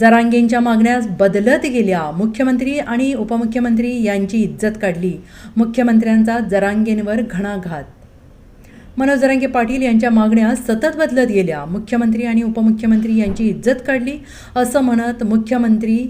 जरांगेंच्या मागण्या बदलत गेल्या. मुख्यमंत्री आणि उपमुख्यमंत्री यांची इज्जत काढली. मुख्यमंत्र्यांचा जरांगेंवर घणाघात. मनोज जरांगे पाटील यांच्या मागण्या सतत बदलत गेल्या. मुख्यमंत्री आणि उपमुख्यमंत्री यांची इज्जत काढली असं म्हणत मुख्यमंत्री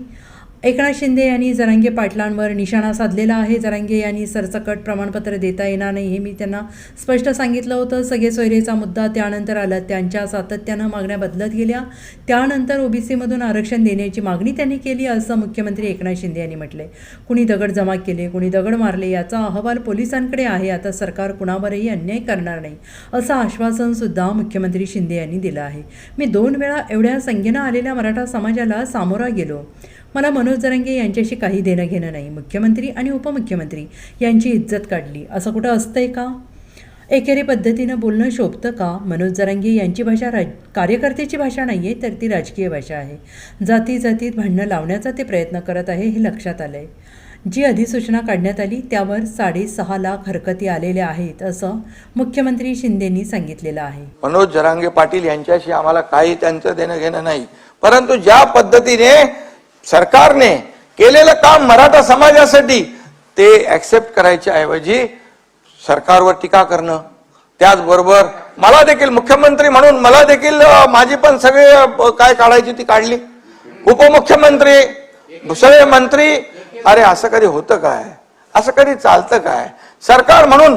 एकनाथ शिंदे यांनी जरांगे पाटलांवर निशाणा साधलेला आहे. जरांगे यांनी सरसकट प्रमाणपत्र देता येणार नाही हे मी त्यांना स्पष्ट सांगितलं होतं. सगळे सोयरेचा मुद्दा त्यानंतर आला. त्यांच्या सातत्यानं मागण्या बदलत गेल्या. त्यानंतर ओबीसीमधून आरक्षण देण्याची मागणी त्यांनी केली असं मुख्यमंत्री एकनाथ शिंदे यांनी म्हटले कुणी दगड जमा केले कुणी दगड मारले याचा अहवाल पोलिसांकडे आहे. आता सरकार कुणावरही अन्याय करणार नाही असं आश्वासनसुद्धा मुख्यमंत्री शिंदे यांनी दिलं आहे. मी दोन वेळा एवढ्या संख्येनं आलेल्या मराठा समाजाला सामोरा गेलो. मला मनोज जरांगे यांच्याशी काही देणं घेणं नाही. मुख्यमंत्री आणि उपमुख्यमंत्री यांची इज्जत काढली. असं कुठं असतंय का? एकेरी पद्धतीनं बोलणं शोभतं का? मनोज जरांगे यांची भाषा राज कार्यकर्त्याची भाषा नाही आहे तर ती राजकीय भाषा आहे. जाती जातीत भांडणं लावण्याचा ते प्रयत्न करत आहे हे लक्षात आलं आहे जी अधिसूचना काढण्यात आली त्यावर साडेसहा लाख हरकती आलेल्या आहेत असं मुख्यमंत्री शिंदेनी सांगितलेलं आहे. मनोज जरांगे पाटील यांच्याशी आम्हाला काही त्यांचं देणं घेणं नाही. परंतु ज्या पद्धतीने सरकारने केलेलं काम मराठा समाजासाठी ते ऍक्सेप्ट करायच्या ऐवजी सरकारवर टीका करणं. त्याचबरोबर मला देखील मुख्यमंत्री म्हणून मला देखील माझी पण सगळे काय काढायची ती काढली. उपमुख्यमंत्री सगळे मंत्री अरे असं कधी होतं काय? असं कधी चालतं काय? सरकार म्हणून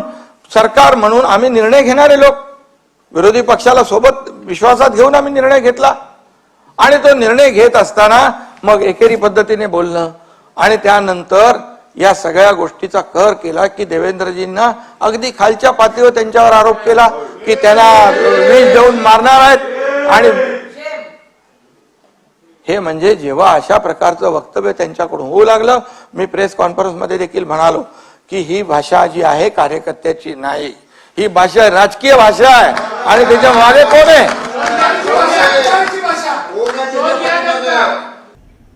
सरकार म्हणून आम्ही निर्णय घेणारे लोक. विरोधी पक्षाला सोबत विश्वासात घेऊन आम्ही निर्णय घेतला. आणि तो निर्णय घेत असताना मग एकेरी पद्धतीने बोलणं आणि त्यानंतर या सगळ्या गोष्टीचा कर केला की देवेंद्रजींना अगदी खालच्या पातळीवर त्यांच्यावर आरोप केला की त्यांना वीज देऊन मारणार आहेत आणि हे म्हणजे जेव्हा अशा प्रकारचं वक्तव्य त्यांच्याकडून होऊ लागलं मी प्रेस कॉन्फरन्समध्ये देखील म्हणालो की ही भाषा जी आहे कार्यकर्त्याची नाही. ही भाषा राजकीय भाषा आहे आणि त्याच्यामागे कोण आहे?